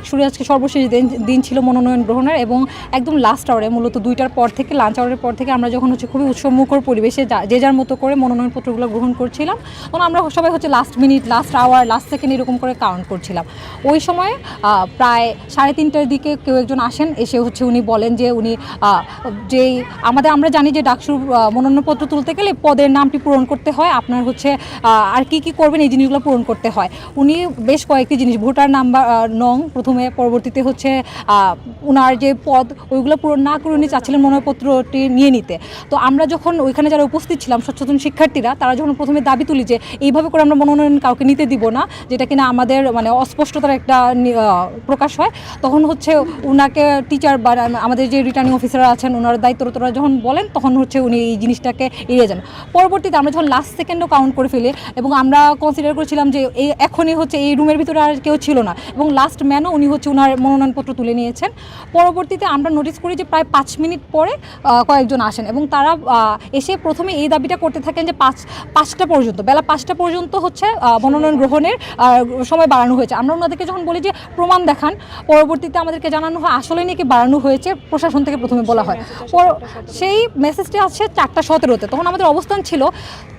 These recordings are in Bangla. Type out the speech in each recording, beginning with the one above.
ডাকসুরি আজকে সর্বশেষ দিন দিন ছিল মনোনয়ন গ্রহণের এবং একদম লাস্ট আওয়ারে মূলত দুইটার পর থেকে লাঞ্চ আওয়ারের পর থেকে আমরা যখন হচ্ছে খুবই উৎসবমুখর পরিবেশে যা- যার মতো করে মনোনয়নপত্রগুলো গ্রহণ করছিলাম তখন আমরা সবাই হচ্ছে last minute last hour last second এরকম করে কাউন্ট করছিলাম। ওই সময় প্রায় সাড়ে তিনটার দিকে কেউ একজন আসেন, এসে হচ্ছে উনি বলেন যে উনি যেই আমাদের, আমরা জানি যে ডাকসুর মনোনয়নপত্র তুলতে গেলে পদের নামটি পূরণ করতে হয়, আপনার হচ্ছে আর কি কি করবেন, এই জিনিসগুলো পূরণ করতে হয়। উনি বেশ কয়েকটি জিনিস, ভোটার নাম্বার নং, প্রথমে পরবর্তীতে হচ্ছে ওনার যে পদ, ওইগুলো পূরণ না করে উনি চাচ্ছিলেন মনোনয়নপত্রটি নিয়ে নিতে। তো আমরা যখন ওইখানে যারা উপস্থিত ছিলাম সচেতন শিক্ষার্থীরা, তারা যখন প্রথমে দাবি তুলি যে এইভাবে করে আমরা মনোনয়ন কাউকে নিতে দিব না, যেটা কিনা আমাদের মানে অস্পষ্টতার একটা প্রকাশ হয়, তখন হচ্ছে ওনাকে টিচার বা আমাদের যে রিটার্নিং অফিসার আছেন ওনার দায়িত্বরতরা যখন বলেন, তখন হচ্ছে উনি এই জিনিসটাকে এড়িয়ে যান। পরবর্তীতে আমরা যখন লাস্ট সেকেন্ডও কাউন্ট করে ফেলি, এবং আমরা কনসিডার করেছিলাম যে এই এখনই হচ্ছে এই রুমের ভিতরে আর কেউ ছিল না, এবং লাস্ট ম্যানও উনি হচ্ছে ওনার মনোনয়নপত্র তুলে নিয়েছেন। পরবর্তীতে আমরা নোটিস করি যে প্রায় পাঁচ মিনিট পরে কয়েকজন আসেন এবং তারা এসে প্রথমে এই দাবিটা করতে থাকেন যে পাঁচ, পাঁচটা পর্যন্ত, বেলা পাঁচটা পর্যন্ত হচ্ছে মনোনয়ন গ্রহণের সময় বাড়ানো হয়েছে। আমরা ওনাদেরকে যখন বলি যে প্রমাণ দেখান, পরবর্তীতে আমাদেরকে জানানো হয়, আসলে নাকি বাড়ানো হয়েছে, প্রশাসন থেকে প্রথমে বলা হয়। সেই মেসেজটি আছে চারটা সতেরোতে। তখন আমাদের অবস্থান ছিল,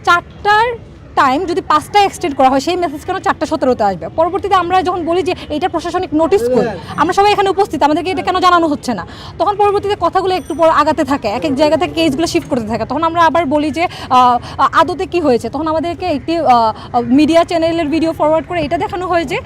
চারটার টাইম যদি পাঁচটা এক্সটেন্ড করা হয় সেই মেসেজ কেন চারটা সতেরোতে আসবে? পরবর্তীতে আমরা যখন বলি যে এটা প্রশাসনিক নোটিস করি আমরা সবাই এখানে উপস্থিত আমাদেরকে এটা কেন জানানো হচ্ছে না? তখন পরবর্তীতে কথাগুলো একটু পর আগাতে থাকে এক এক জায়গা থেকে কেসগুলো শিফট করতে থাকে। তখন আমরা আবার বলি যে আদতে কি হয়েছে? তখন আমাদেরকে একটি মিডিয়া চ্যানেলের ভিডিও ফরওয়ার্ড করে এটা দেখানো হয় যে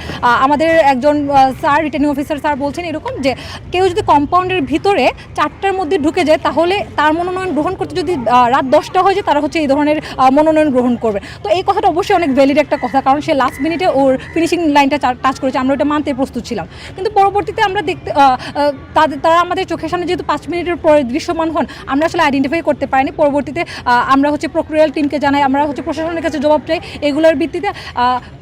আমাদের একজন স্যার রিটার্নিং অফিসার স্যার বলছেন এরকম যে কেউ যদি কম্পাউন্ডের ভিতরে চারটার মধ্যে ঢুকে যায় তাহলে তার মনোনয়ন গ্রহণ করতে যদি রাত দশটা হয়ে যায় তারা হচ্ছে এই ধরনের মনোনয়ন গ্রহণ করবে। তো এই কথাটা অবশ্যই অনেক ভ্যালিড একটা কথা, কারণ সে লাস্ট মিনিটে ওর ফিনিশিং লাইনটা টাচ করেছে, আমরা ওটা মানতে প্রস্তুত ছিলাম। কিন্তু পরবর্তীতে আমরা দেখতে তাদের তারা আমাদের চোখের সামনে যেহেতু পাঁচ মিনিটের পরে দৃশ্যমান হন, আমরা আসলে আইডেন্টিফাই করতে পারিনি। পরবর্তীতে আমরা হচ্ছে প্রক্রিয়াল টিমকে জানাই, আমরা হচ্ছে প্রশাসনের কাছে জবাব চাই এগুলোর ভিত্তিতে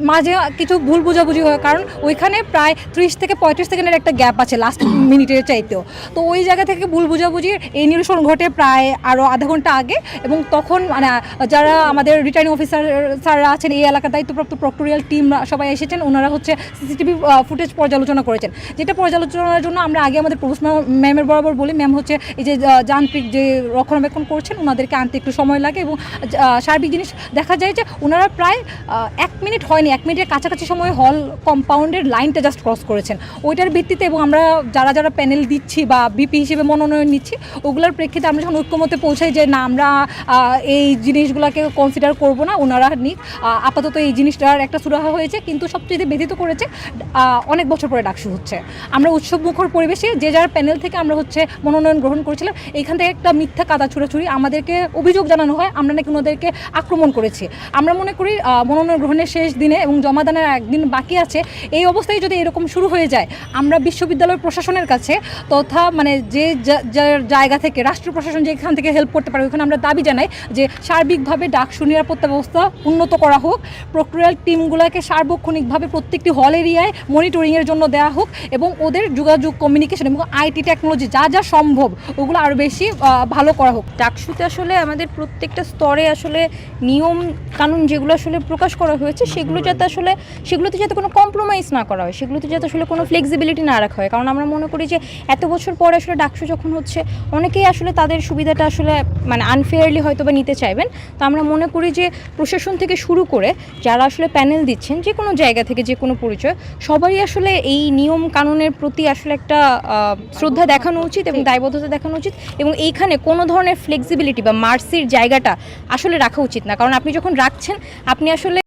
মাঝে কিছু ভুল বোঝাবুঝি হয়, কারণ ওইখানে প্রায় ত্রিশ থেকে পঁয়ত্রিশ সেকেন্ডের একটা গ্যাপ আছে লাস্ট মিনিটের চাইতেও। তো ওই জায়গা থেকে ভুল বোঝাবুঝির এই নিরসন ঘটে প্রায় আরও আধা ঘণ্টা আগে, এবং তখন মানে যারা আমাদের রিটার্নিং অফিসার স্যাররা আছেন এই এলাকার দায়িত্বপ্রাপ্ত প্রক্টোরিয়াল টিম সবাই এসেছেন। ওনারা হচ্ছে সিসিটিভি ফুটেজ পর্যালোচনা করেছেন। যেটা পর্যালোচনার জন্য আমরা আগে আমাদের প্রভোস ম্যামের বরাবর বলি, ম্যাম হচ্ছে এই যে যান্ত্রিক যে রক্ষণাবেক্ষণ করছেন, ওনাদেরকে আনতে একটু সময় লাগে এবং সার্বিক জিনিস দেখা যায় যে ওনারা প্রায় এক মিনিট হয়নি, এক মিনিটের কাছাকাছি সময় হল কম্পাউন্ডের লাইনটা জাস্ট ক্রস করেছেন। ওইটার ভিত্তিতে এবং আমরা যারা যারা প্যানেল দিচ্ছি বা বিপি হিসেবে মনোনয়ন নিচ্ছি, ওগুলোর প্রেক্ষিতে আমরা যখন ঐক্যমতে পৌঁছাই যে না, আমরা এই জিনিসগুলোকে কনসিডার করব না, ওনারা নিক। আপাতত এই জিনিসটার একটা সুরাহা হয়েছে, কিন্তু সবচেয়ে ব্যথিত করেছে অনেক বছর পরে ডাকসু হচ্ছে। আমরা উৎসব মুখর পরিবেশে যে যার প্যানেল থেকে আমরা হচ্ছে মনোনয়ন গ্রহণ করেছিলাম, এইখান থেকে একটা মিথ্যা কাদা ছুড়াছুড়ি আমাদেরকে অভিযোগ জানানো হয়, আমরা নাকি ওনাদেরকে আক্রমণ করেছি। আমরা মনে করি মনোনয়ন গ্রহণের শেষ দিনে এবং জমাদানের একদিন বাকি আছে, এই অবস্থায় যদি এরকম শুরু হয়ে যায়, আমরা বিশ্ববিদ্যালয় প্রশাসনের কাছে তথা মানে যে জায়গা থেকে, রাষ্ট্র প্রশাসন যেখান থেকে হেল্প করতে পারে ওখানে আমরা দাবি জানাই যে সার্বিকভাবে ডাকসু নিরাপত্তা ব্যবস্থা উন্নত করা হোক। প্রক্রিয়াল টিমগুলোকে সার্বক্ষণিকভাবে প্রত্যেকটি হল এরিয়ায় মনিটরিংয়ের জন্য দেওয়া হোক এবং ওদের যোগাযোগ কমিউনিকেশন এবং আইটি টেকনোলজি যা যা সম্ভব ওগুলো আরও বেশি ভালো করা হোক। ডাকসুতে আসলে আমাদের প্রত্যেকটা স্তরে আসলে নিয়ম কানুন যেগুলো আসলে প্রকাশ করা হয়েছে সেগুলো যাতে আসলে সেগুলোতে যাতে কোনো কম্প্রোমাইজ না করা হয় সেগুলোতে যাতে আসলে কোনো ফ্লেক্সিবিলিটি না রাখা হয়। কারণ আমরা মনে করি যে এত বছর পরে আসলে ডাকসু যখন হচ্ছে অনেকেই আসলে তাদের সুবিধাটা আসলে মানে আনফেয়ারলি হয়তো বা নিতে চাইবেন। তো আমরা মনে করি যে প্রশাসন থেকে শুরু করে যারা আসলে প্যানেল দিচ্ছেন যে কোনো জায়গা থেকে যে কোনো পরিচয় সবারই আসলে এই নিয়ম কানুনের প্রতি আসলে একটা শ্রদ্ধা দেখানো উচিত এবং দায়বদ্ধতা দেখানো উচিত এবং এইখানে কোনো ধরনের ফ্লেক্সিবিলিটি বা মার্সির জায়গাটা আসলে রাখা উচিত না। কারণ আপনি যখন রাখছেন আপনি আসলে